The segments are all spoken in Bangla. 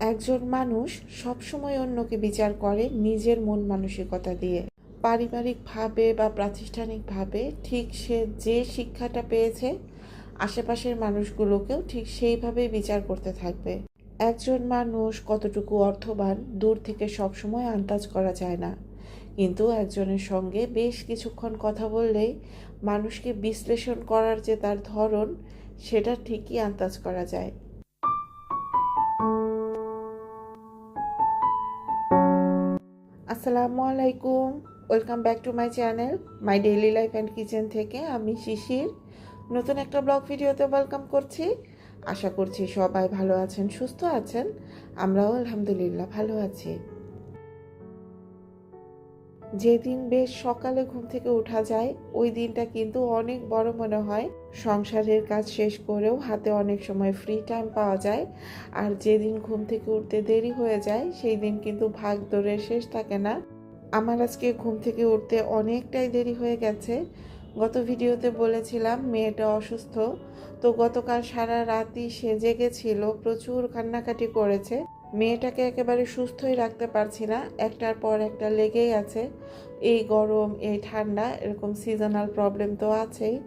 একজন মানুষ সবসময় অন্যকে বিচার করে নিজের মন মানসিকতা দিয়ে। পারিবারিকভাবে বা প্রাতিষ্ঠানিকভাবে ঠিক সে যে শিক্ষাটা পেয়েছে, আশেপাশের মানুষগুলোকেও ঠিক সেইভাবেই বিচার করতে থাকবে। একজন মানুষ কতটুকু অর্থবান, দূর থেকে সবসময় আন্দাজ করা যায় না। কিন্তু একজনের সঙ্গে বেশ কিছুক্ষণ কথা বললেই মানুষকে বিশ্লেষণ করার যে তার ধরন, সেটা ঠিকই আন্দাজ করা যায়। আসসালামু আলাইকুম। Welcome back to my channel my daily life and kitchen থেকে আমি শিশির। নতুন একটা ব্লগ ভিডিওতে ওয়েলকাম করছি। আশা করছি সবাই ভালো আছেন, সুস্থ আছেন। আমরাও আলহামদুলিল্লাহ ভালো আছি। যেদিন বেশ সকালে ঘুম থেকে ওঠা যায়, ওই দিনটা কিন্তু অনেক বড় মনে হয়। সংসারের কাজ শেষ করেও হাতে অনেক সময় ফ্রি টাইম পাওয়া যায়। আর যেদিন ঘুম থেকে উঠতে দেরি হয়ে যায়, সেই দিন কিন্তু ভাগ দৌড়ের শেষ থাকে না। আমার আজকে ঘুম থেকে উঠতে অনেকটাই দেরি হয়ে গেছে। গত ভিডিওতে বলেছিলাম, মেয়েটা অসুস্থ। তো গতকাল সারা রাতই সে জেগেছিল প্রচুর কান্নাকাটি করেছে। মেয়েটাকে একেবারে সুস্থই রাখতে পারছি না। একটার পর একটা লেগেই আছে। এই গরম, এই ঠান্ডা, এরকম সিজনাল প্রবলেম তো আছেই।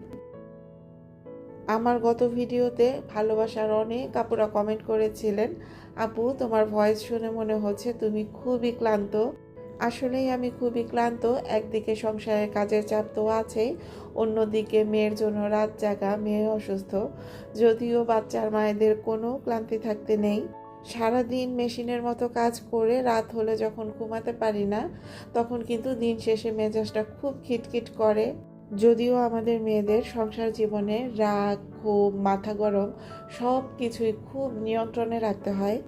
আমার গত ভিডিওতে ভালোবাসার অনেক আপুরা কমেন্ট করেছিলেন, আপু, তোমার ভয়েস শুনে মনে হচ্ছে তুমি খুবই ক্লান্ত। আসলেই আমি খুবই ক্লান্ত। একদিকে সংসারের কাজের চাপ তো আছেই, অন্যদিকে মেয়ের জন্য রাত জাগা, মেয়ে অসুস্থ। যদিও বাচ্চার মায়েদের কোনো ক্লান্তি থাকতে নেই। সারাদিন মেশিনের মতো কাজ করে রাত হলে যখন ঘুমাতে পারি না, তখন কিন্তু দিন শেষে মেজাজটা খুব খিটখিট করে। যদিও আমাদের মেয়েদের সংসার জীবনে রাগ, ক্ষোভ, মাথা গরম সব কিছুই খুব নিয়ন্ত্রণে রাখতে হয়।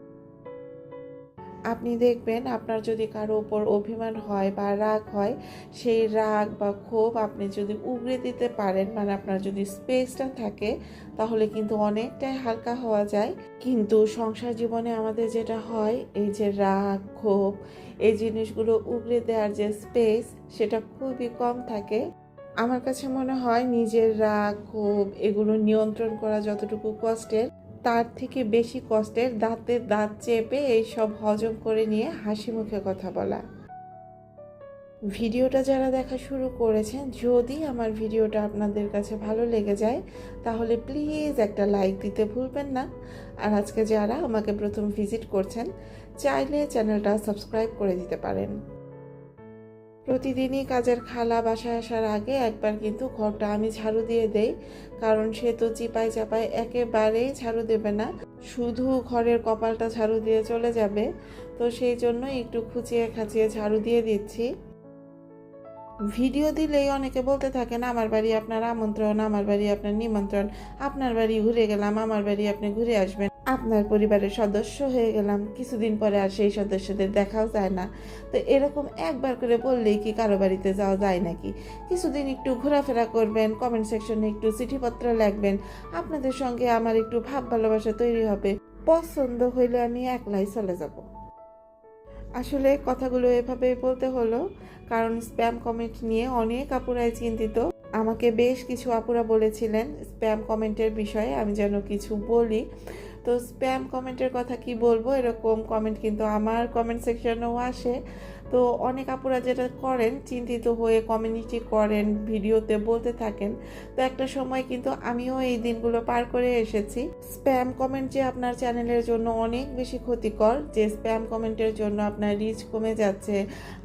আপনি দেখবেন আপনার যদি কারও ওপর অভিমান হয় বা রাগ হয়, সেই রাগ বা ক্ষোভ আপনি যদি উগড়ে দিতে পারেন মানে আপনার যদি স্পেসটা থাকে, তাহলে কিন্তু অনেকটাই হালকা হওয়া যায়। কিন্তু সংসার জীবনে আমাদের যেটা হয়, এই যে রাগ, ক্ষোভ, এই জিনিসগুলো উগড়ে দেওয়ার যে স্পেস, সেটা খুবই কম থাকে। আমার কাছে মনে হয় নিজের রাগ, ক্ষোভ, এগুলো নিয়ন্ত্রণ করা যতটুকু কষ্টের তার থেকে বেশি কষ্টের দাঁতে দাঁত চেপে এই সব হজম করে নিয়ে হাসি মুখে কথা বলা। ভিডিওটা যারা দেখা শুরু করেছেন, যদি আমার ভিডিওটা আপনাদের কাছে ভালো লেগে যায়, তাহলে প্লিজ একটা লাইক দিতে ভুলবেন না। আর আজকে যারা আমাকে প্রথম ভিজিট করছেন, চাইলে চ্যানেলটা সাবস্ক্রাইব করে দিতে পারেন। প্রতিদিনই কাজের খালা বাসায় আসার আগে একবার কিন্তু ঘরটা আমি ঝাড়ু দিয়ে দেই, কারণ সে তো চিপাই চাপায় একেবারেই ঝাড়ু দেবে না। শুধু ঘরের কপালটা ঝাড়ু দিয়ে চলে যাবে, তো সেই জন্য একটু খুঁচিয়ে খাচিয়ে ঝাড়ু দিয়ে দিচ্ছি। ভিডিও দিলেই অনেকে বলতে থাকেন, আমার বাড়ি আপনার আমন্ত্রণ, আমার বাড়ি আপনার নিমন্ত্রণ, আপনার বাড়ি ঘুরে গেলাম, আমার বাড়ি আপনি ঘুরে আসবেন। আপনার পরিবারের সদস্য হয়ে গেলাম। কিছুদিন পরে আর সেই সদস্যদের দেখাও যায় না। তো এরকম একবার করে বললেই কি কারও বাড়িতে যাওয়া যায় নাকি? কিছুদিন একটু ঘোরাফেরা করবেন কমেন্ট সেকশনে একটু চিঠিপত্র লিখবেন। আপনাদের সঙ্গে আমার একটু ভাব ভালোবাসা তৈরি হবে। পছন্দ হইলে আমি একলাই চলে যাব। আসলে কথাগুলো এভাবে বলতে হলো, কারণ স্প্যাম কমেন্ট নিয়ে অনেক আপুরাই চিন্তিত। আমাকে বেশ কিছু আপুরা বলেছিলেন স্প্যাম কমেন্টের বিষয়ে আমি যেন কিছু বলি। তো স্প্যাম কমেন্টের কথা কি বলব? এরকম কমেন্ট কিন্তু আমার কমেন্ট সেকশনেও আসে। তো অনেক আপুরা যেটা করেন, চিন্তিত হয়ে কমিউনিটি করেন, ভিডিওতে বলতে থাকেন। তো একটা সময় কিন্তু আমিও এই দিনগুলো পার করে এসেছি। স্প্যাম কমেন্ট যে আপনার চ্যানেলের জন্য অনেক বেশি ক্ষতিকর, যে স্প্যাম কমেন্টের জন্য আপনার রিচ কমে যাচ্ছে,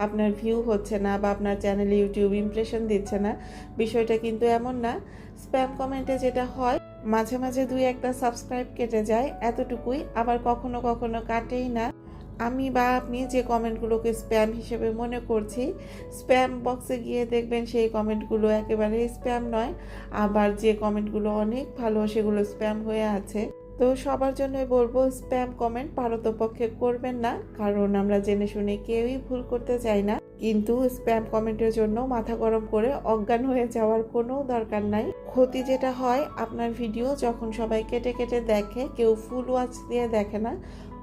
আপনার ভিউ হচ্ছে না বা আপনার চ্যানেলে ইউটিউব ইমপ্রেশন দিচ্ছে না, বিষয়টা কিন্তু এমন না। স্প্যাম কমেন্টে যেটা হয়, মাঝে মাঝে দুই একটা সাবস্ক্রাইব কেটে যায়, এতটুকুই। আবার কখনো কখনো কাটেই না। আমি বা আপনি যে কমেন্টগুলোকে স্প্যাম হিসেবে মনে করছি স্প্যাম বক্সে গিয়ে দেখবেন সেই কমেন্টগুলো একেবারে স্প্যাম নয়। আবার যে কমেন্টগুলো অনেক ভালো, সেগুলো স্প্যাম হয়ে আছে। তো সবার জন্যই বলব স্প্যাম কমেন্ট পারতপক্ষে করবেন না। কারণ আমরা জেনে শুনে কেউই ভুল করতে চাই না। কিন্তু স্প্যাম কমেন্টের জন্য মাথা গরম করে অজ্ঞান হয়ে যাওয়ার কোনো দরকার নাই। ক্ষতি যেটা হয় আপনার ভিডিও যখন সবাই কেটে কেটে দেখে, কেউ ফুল ওয়াচ দিয়ে দেখে না,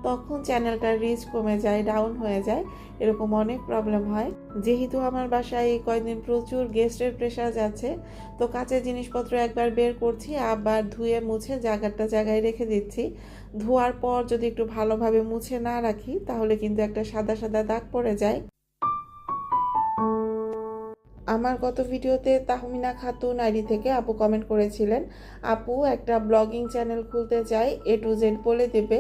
তখন চ্যানেলটার রিচ কমে যায় ডাউন হয়ে যায়। এরকম অনেক প্রবলেম হয়। যেহেতু আমার বাসায় এই কয়েকদিন প্রচুর গেস্টের প্রেশার যাচ্ছে, তো কাঁচের জিনিসপত্র একবার বের করছি, আবার ধুয়ে মুছে জায়গাটা জায়গায় রেখে দিচ্ছি। ধোয়ার পর যদি একটু ভালোভাবে মুছে না রাখি, তাহলে কিন্তু একটা সাদা সাদা দাগ পড়ে যায়। আমার গত ভিডিওতে তাহমিনা খাতুন আইডি থেকে আপু কমেন্ট করেছিলেন, আপু, একটা ব্লগিং চ্যানেল খুলতে চাই এ টু জেড বলে দেবে।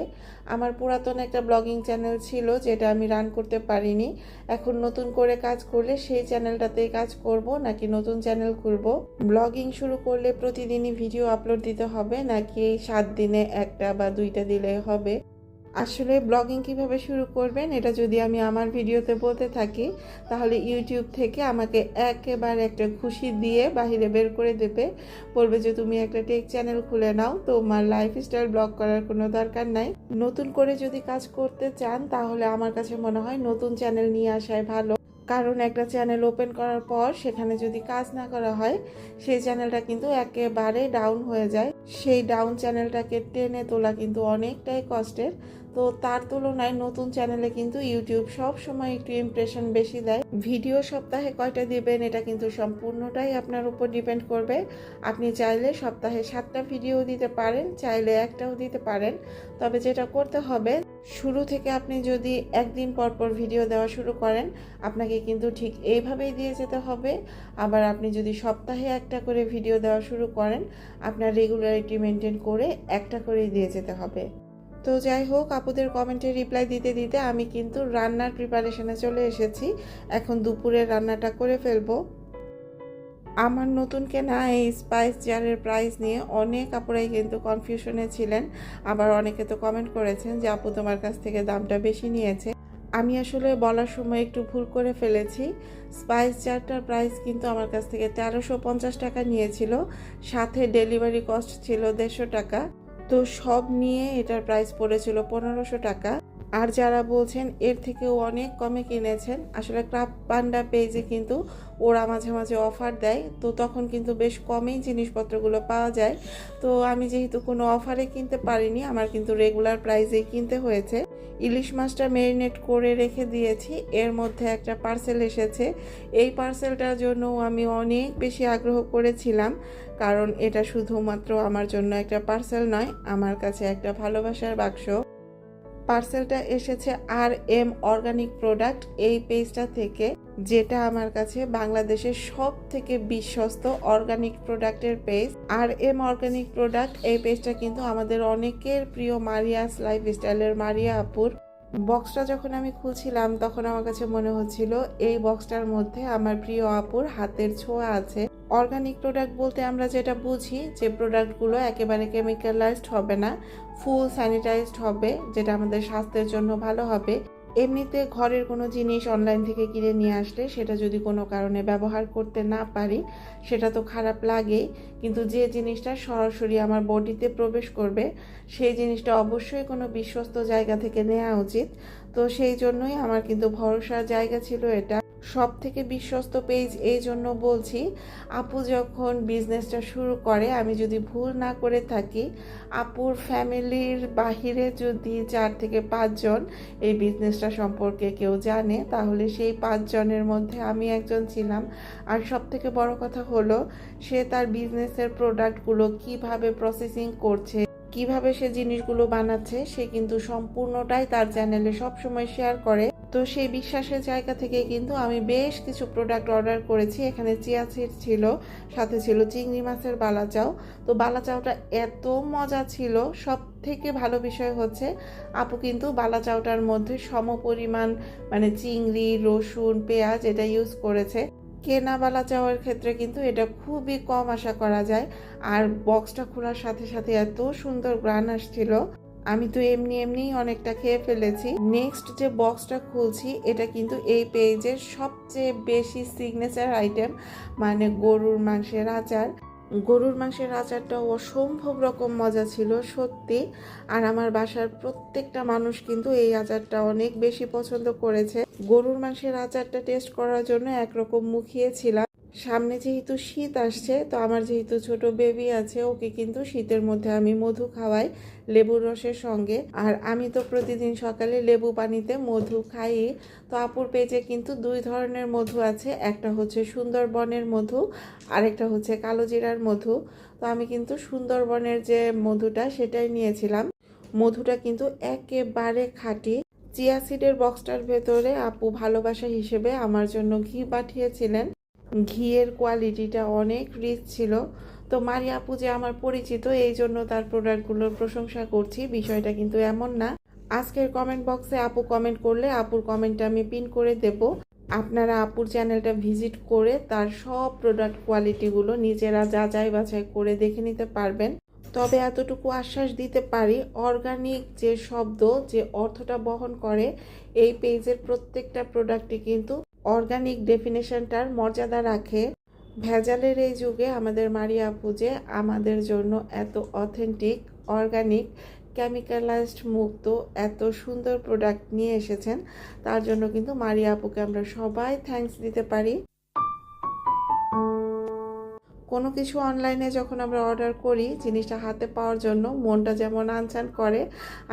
আমার পুরাতন একটা ব্লগিং চ্যানেল ছিল যেটা আমি রান করতে পারিনি। এখন নতুন করে কাজ করলে সেই চ্যানেলটাতেই কাজ করব নাকি নতুন চ্যানেল খুলব? ব্লগিং শুরু করলে প্রতিদিনই ভিডিও আপলোড দিতে হবে নাকি সাত দিনে একটা বা দুইটা দিলে হবে? আসলে ব্লগিং কীভাবে শুরু করবেন, এটা যদি আমি আমার ভিডিওতে বলতে থাকি, তাহলে ইউটিউব থেকে আমাকে একেবারে একটা খুশি দিয়ে বাহিরে বের করে দেবে। বলবে যে, তুমি একটা টেক চ্যানেল খুলে নাও, তোমার লাইফস্টাইল ব্লগ করার কোনো দরকার নাই। নতুন করে যদি কাজ করতে চান, তাহলে আমার কাছে মনে হয় নতুন চ্যানেল নিয়ে আসায় ভালো। কারণ একটা চ্যানেল ওপেন করার পর সেখানে যদি কাজ না করা হয়, সেই চ্যানেলটা কিন্তু একেবারে ডাউন হয়ে যায়। সেই ডাউন চ্যানেলটাকে টেনে তোলা কিন্তু অনেকটাই কষ্টের। তো তার তুলনায় নতুন চ্যানেলে কিন্তু ইউটিউব সব সময় একটু ইমপ্রেশন বেশি দেয়। ভিডিও সপ্তাহে কয়টা দিবেন, এটা কিন্তু সম্পূর্ণটাই আপনার উপর ডিপেন্ড করবে। আপনি চাইলে সপ্তাহে সাতটা ভিডিও দিতে পারেন, চাইলে একটাও দিতে পারেন। তবে যেটা করতে হবে শুরু থেকে আপনি যদি একদিন পর পর ভিডিও দেওয়া শুরু করেন, আপনাকে কিন্তু ঠিক এইভাবেই দিয়ে যেতে হবে। আবার আপনি যদি সপ্তাহে একটা করে ভিডিও দেওয়া শুরু করেন, আপনার রেগুলারিটি মেনটেন করে একটা করেই দিয়ে যেতে হবে। তো যাই হোক, আপুদের কমেন্টে রিপ্লাই দিতে দিতে আমি কিন্তু রান্নার প্রিপারেশনে চলে এসেছি। এখন দুপুরের রান্নাটা করে ফেলব। আমার নতুন কেনা এই স্পাইস জারের প্রাইস নিয়ে অনেক আপুরাই কিন্তু কনফিউশনে ছিলেন। আবার অনেকে তো কমেন্ট করেছেন যে, আপু তোমার কাছ থেকে দামটা বেশি নিয়েছে। আমি আসলে বলার সময় একটু ভুল করে ফেলেছি। স্পাইস জারটার প্রাইস কিন্তু আমার কাছ থেকে তেরোশো পঞ্চাশ টাকা নিয়েছিল। সাথে ডেলিভারি কস্ট ছিল দেড়শো টাকা। তো সব নিয়ে এটার প্রাইস পড়েছিল পনেরোশো টাকা। আর যারা বলছেন এর থেকেও অনেক কমে কিনেছেন, আসলে ক্রাফট পান্ডা পেজে কিন্তু ওরা মাঝে মাঝে অফার দেয়, তো তখন কিন্তু বেশ কমেই জিনিসপত্রগুলো পাওয়া যায়। তো আমি যেহেতু কোনো অফারে কিনতে পারিনি, আমার কিন্তু রেগুলার প্রাইসেই কিনতে হয়েছে। ইলিশ মাছটা ম্যারিনেট করে রেখে দিয়েছি, এর মধ্যে একটা পার্সেল এসেছে। এই পার্সেলটার জন্য আমি অনেক বেশি আগ্রহ করেছিলাম, কারণ এটা শুধুমাত্র আমার জন্য একটা পার্সেল নয়, আমার কাছে একটা ভালোবাসার বাক্স। পার্সেলটা এসেছে আর এম অর্গানিক প্রোডাক্ট। এই পেজটা থেকে যেটা আমার কাছে বাংলাদেশের সব থেকে বিশ্বস্ত অর্গানিক প্রোডাক্টের পেজ আর এম অর্গানিক প্রোডাক্ট। এই পেজটা কিন্তু আমাদের অনেকের প্রিয় মারিয়াস লাইফস্টাইলের মারিয়া আপুর। বক্সটা যখন আমি খুলছিলাম, তখন আমার কাছে মনে হচ্ছিল, এই বক্সটার মধ্যে আমার প্রিয় আপুর হাতের ছোঁয়া আছে। অর্গানিক প্রোডাক্ট বলতে আমরা যেটা বুঝি, যে প্রোডাক্টগুলো একেবারে কেমিক্যালাইজড হবে না ফুল স্যানিটাইজড হবে, যেটা আমাদের স্বাস্থ্যের জন্য ভালো হবে। এমনিতে ঘরের কোনো জিনিস অনলাইন থেকে কিনে নিয়ে আসলে সেটা যদি কোনো কারণে ব্যবহার করতে না পারি, সেটা তো খারাপ লাগেই। কিন্তু যে জিনিসটা সরাসরি আমার বডিতে প্রবেশ করবে, সেই জিনিসটা অবশ্যই কোনো বিশ্বস্ত জায়গা থেকে নেওয়া উচিত। তো সেই জন্যই আমার কিন্তু ভরসার জায়গা ছিল এটা। সব থেকে বিশ্বস্ত পেজ এই জন্য বলছি, আপু যখন বিজনেসটা শুরু করে, আমি যদি ভুল না করে থাকি, আপুর ফ্যামিলির বাহিরে যদি চার থেকে পাঁচজন এই বিজনেসটা সম্পর্কে কেউ জানে, তাহলে সেই পাঁচজনের মধ্যে আমি একজন ছিলাম। আর সব থেকে বড় কথা হলো, সে তার বিজনেসের প্রোডাক্টগুলো কীভাবে প্রসেসিং করছে, কীভাবে সে জিনিসগুলো বানাচ্ছে, সে কিন্তু সম্পূর্ণটাই তার চ্যানেলে সবসময় শেয়ার করে। তো সেই বিশ্বাসের জায়গা থেকে কিন্তু আমি বেশ কিছু প্রোডাক্ট অর্ডার করেছি। এখানে চিয়া সিড ছিল, সাথে ছিল চিংড়ি মাছের বালাচাও। তো বালাচাওটা এত মজা ছিল সব থেকে ভালো বিষয় হচ্ছে আপু কিন্তু বালা বালাচাওটার মধ্যে সম পরিমাণ মানে চিংড়ি, রসুন, পেঁয়াজ এটা ইউজ করেছে। কেনা বালা চাওয়ার ক্ষেত্রে কিন্তু এটা খুবই কম আশা করা যায়। আর বক্সটা খোলার সাথে সাথে এত সুন্দর গ্রান আসছিল। আমি তো এমনি এমনি অনেকটা খেয়ে ফেলেছি। নেক্সট যে বক্সটা খুলছি, এটা কিন্তু এই পেজের সবচেয়ে বেশি সিগনেচার আইটেম মানে গরুর মাংসের আচার। গরুর মাংসের আচারটা অসম্ভব রকম মজা ছিল, সত্যি। আর আমার বাসার প্রত্যেকটা মানুষ কিন্তু এই আচারটা অনেক বেশি পছন্দ করেছে। গরুর মাংসের আচারটা টেস্ট করার জন্য একরকম মুখিয়েছিলাম সামনে যেহেতু শীত আসছে, তো আমার যেহেতু ছোট বেবি আছে, ওকে কিন্তু শীতের মধ্যে আমি মধু খাওয়াই লেবুর রসের সঙ্গে। আর আমি তো প্রতিদিন সকালে লেবু পানিতে মধু খাই। তো আপুর পেজে কিন্তু দুই ধরনের মধু আছে, একটা হচ্ছে সুন্দরবনের মধু, আরেকটা হচ্ছে কালো জিরার মধু। তো আমি কিন্তু সুন্দরবনের যে মধুটা, সেটাই নিয়েছিলাম। মধুটা কিন্তু একেবারে খাঁটি। চিয়া সিডের বক্সটার ভেতরে আপু ভালোবাসা হিসেবে আমার জন্য ঘি পাঠিয়েছিলেন। ঘিয়ের কোয়ালিটিটা অনেক রিচ ছিল। তো মারি আপু যে আমার পরিচিত, এই জন্য তার প্রোডাক্টগুলোর প্রশংসা করছি। বিষয়টা কিন্তু এমন না। আজকের কমেন্ট বক্সে আপু কমেন্ট করলে আপুর কমেন্টটা আমি পিন করে দেব। আপনারা আপুর চ্যানেলটা ভিজিট করে তার সব প্রোডাক্ট কোয়ালিটিগুলো নিজেরা যাচাই বাছাই করে দেখে নিতে পারবেন। তবে এতটুকু আশ্বাস দিতে পারি অর্গানিক যে শব্দ, যে অর্থটা বহন করে, এই পেজের প্রত্যেকটা প্রোডাক্টই কিন্তু অর্গানিক ডেফিনেশনটার মর্যাদা রাখে। ভেজালের এই যুগে আমাদের মারিয়া আপু যে আমাদের জন্য এত অথেন্টিক অর্গানিক কেমিক্যালাইজড মুক্ত, এত সুন্দর প্রোডাক্ট নিয়ে এসেছেন, তার জন্য কিন্তু মারিয়া আপুকে আমরা সবাই থ্যাংকস দিতে পারি। কোনো কিছু অনলাইনে যখন আমরা অর্ডার করি, জিনিসটা হাতে পাওয়ার জন্য মনটা যেমন আনচান করে,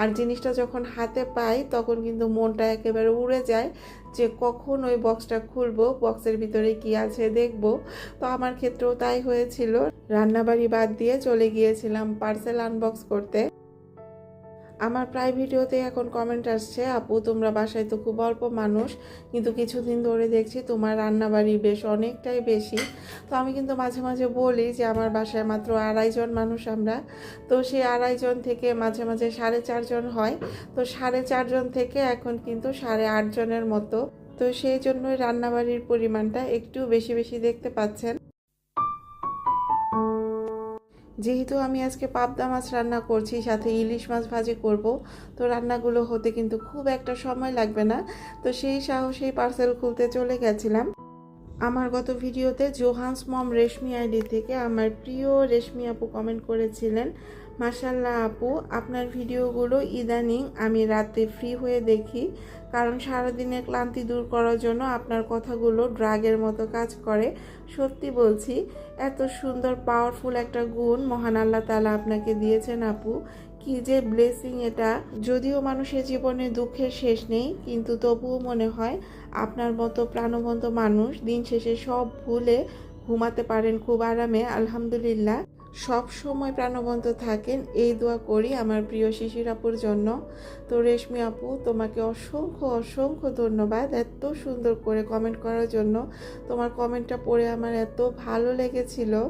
আর জিনিসটা যখন হাতে পাই, তখন কিন্তু মনটা একেবারে উড়ে যায় যে কখন ওই বক্সটা খুলবো বক্সের ভিতরে কি আছে দেখব। তো আমার ক্ষেত্রেও তাই হয়েছিল। রান্নাবাড়ি বাদ দিয়ে চলে গিয়েছিলাম পার্সেল আনবক্স করতে। আমার প্রায় ভিডিওতে এখন কমেন্ট আসছে, আপু, তোমরা বাসায় তো খুব অল্প মানুষ, কিন্তু কিছুদিন ধরে দেখছি তোমার রান্নাবাড়ি বেশ অনেকটাই বেশি। তো আমি কিন্তু মাঝে মাঝে বলি যে, আমার বাসায় মাত্র আড়াইজন মানুষ আমরা। তো সেই আড়াইজন থেকে মাঝে মাঝে সাড়ে চারজন হয়। তো সাড়ে চারজন থেকে এখন কিন্তু সাড়ে আটজনের মতো। তো সেই জন্যই রান্নাবাড়ির পরিমাণটা একটু বেশি বেশি দেখতে পাচ্ছেন। যেহেতু আমি আজকে পাবদা মাছ রান্না করছি, সাথে ইলিশ মাছ ভাজি করব, তো রান্নাগুলো হতে কিন্তু খুব একটা সময় লাগবে না। তো সেই সাহসেই পার্সেল খুলতে চলে গেছিলাম। আমার গত ভিডিওতে জোহান্স মম রেশমি আইডি থেকে আমার প্রিয় রেশমি আপু কমেন্ট করেছিলেন মাসাল্লাহ আপু, আপনার ভিডিওগুলো ইদানিং আমি রাতে ফ্রি হয়ে দেখি। কারণ সারাদিনের ক্লান্তি দূর করার জন্য আপনার কথাগুলো ড্রাগের মতো কাজ করে। সত্যি বলছি, এত সুন্দর পাওয়ারফুল একটা গুণ মহান আল্লাহ তালা আপনাকে দিয়েছেন আপু। কি যে ব্লেসিং এটা। যদিও মানুষের জীবনে দুঃখের শেষ নেই, কিন্তু তবুও মনে হয় আপনার মতো প্রাণবন্ত মানুষ দিন শেষে সব ভুলে ঘুমাতে পারেন খুব আরামে, আলহামদুলিল্লাহ। সব সময় প্রাণবন্ত থাকেন। এই দোয়া করি আমার প্রিয় শিশির আপুর জন্য। তো রেশমি আপু, তোমাকে অসংখ্য অসংখ্য ধন্যবাদ এত সুন্দর করে কমেন্ট করার জন্য। তোমার কমেন্টটা পড়ে আমার এত ভালো লেগেছিল।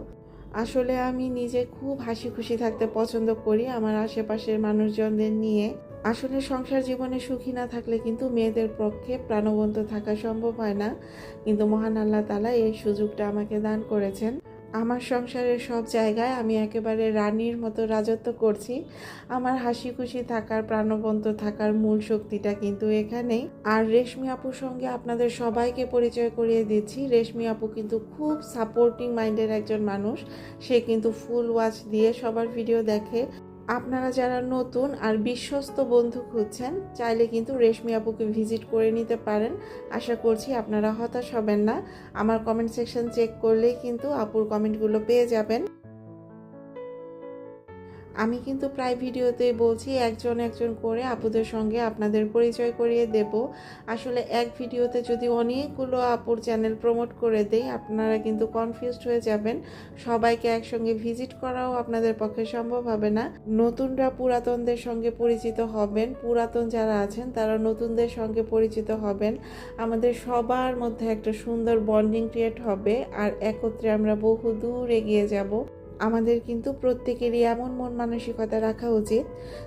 আসলে আমি নিজে খুব হাসি খুশি থাকতে পছন্দ করি আমার আশেপাশের মানুষজনদের নিয়ে। আসলে সংসার জীবনে সুখী না থাকলে কিন্তু মেয়েদের পক্ষে প্রাণবন্ত থাকা সম্ভব হয় না। কিন্তু মহান আল্লাহ তালা এই সুযোগটা আমাকে দান করেছেন। আমার সংসারের সব জায়গায় আমি একেবারে রানীর মতো রাজত্ব করছি। আমার হাসি খুশি থাকার, প্রাণবন্ত থাকার মূল শক্তিটা কিন্তু এখানেই। আর রেশমি আপুর সঙ্গে আপনাদের সবাইকে পরিচয় করিয়ে দিচ্ছি। রেশমি আপু কিন্তু খুব সাপোর্টিং মাইন্ডের একজন মানুষ। সে কিন্তু ফুল ওয়াচ দিয়ে সবার ভিডিও দেখে। আপনারা যারা নতুন আর বিশ্বস্ত বন্ধু খুঁজছেন, চাইলে কিন্তু রেশমি আপুকে ভিজিট করে নিতে পারেন। আশা করছি আপনারা হতাশ হবেন না। আমার কমেন্ট সেকশন চেক করলেই কিন্তু আপুর কমেন্টগুলো পেয়ে যাবেন। আমি কিন্তু প্রায় ভিডিওতেই বলছি, একজন একজন করে আপুদের সঙ্গে আপনাদের পরিচয় করিয়ে দেব। আসলে এক ভিডিওতে যদি অনেকগুলো আপুর চ্যানেল প্রমোট করে দেই, আপনারা কিন্তু কনফিউজড হয়ে যাবেন। সবাইকে একসঙ্গে ভিজিট করাও আপনাদের পক্ষে সম্ভব হবে না। নতুনরা পুরাতনদের সঙ্গে পরিচিত হবেন। পুরাতন যারা আছেন, তারা নতুনদের সঙ্গে পরিচিত হবেন। আমাদের সবার মধ্যে একটা সুন্দর বন্ডিং ক্রিয়েট হবে। আর একত্রে আমরা বহু দূর এগিয়ে যাব। আমাদের কিন্তু প্রত্যেকেরই এমন মন মানসিকতা রাখা উচিত।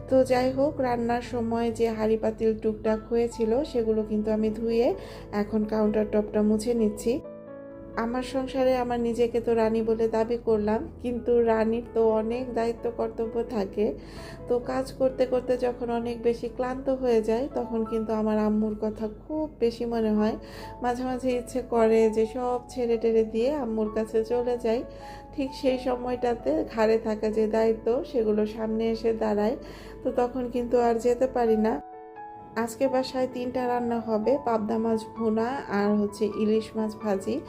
তো যাই হোক, রান্নার সময় যে হাঁড়ি পাতিল টুকটাক হয়েছিল, সেগুলো কিন্তু আমি ধুয়ে এখন কাউন্টার টপটা মুছে নিচ্ছি। আমার সংসারে আমার নিজেকে তো রানী বলে দাবি করলাম, কিন্তু রানীর তো অনেক দায়িত্ব কর্তব্য থাকে। তো কাজ করতে করতে যখন অনেক বেশি ক্লান্ত হয়ে যায়, তখন কিন্তু আমার আম্মুর কথা খুব বেশি মনে হয়। মাঝে মাঝে ইচ্ছে করে যে সব ছেড়ে টেড়ে দিয়ে আম্মুর কাছে চলে যাই। ঠিক সেই সময়টাতে ঘাড়ে থাকা যে দায়িত্ব সেগুলো সামনে এসে দাঁড়ায়। তো তখন কিন্তু আর যেতে পারি না। আজকে বাসায় তিনটা রান্না হবে, পাবদা মাছ ভুনা আর হচ্ছে ইলিশ মাছ ভাজি।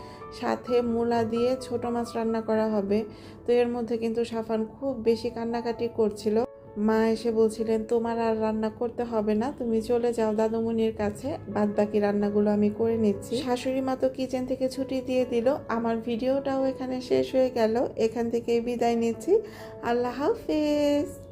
সাথে মূলা দিয়ে ছোট মাছ রান্না করা হবে। তো এর মধ্যে কিন্তু সাফান খুব বেশি কান্নাকাটি করছিল। মা এসে বলছিলেন, তোমার আর রান্না করতে হবে না, তুমি চলে যাও দাদুমণির কাছে বাদ বাকি রান্নাগুলো আমি করে নিচ্ছি। শাশুড়ি মা তো কিচেন থেকে ছুটি দিয়ে দিল, আমার ভিডিওটাও এখানে শেষ হয়ে গেল, এখান থেকে বিদায় নিচ্ছি। আল্লাহ হাফেজ।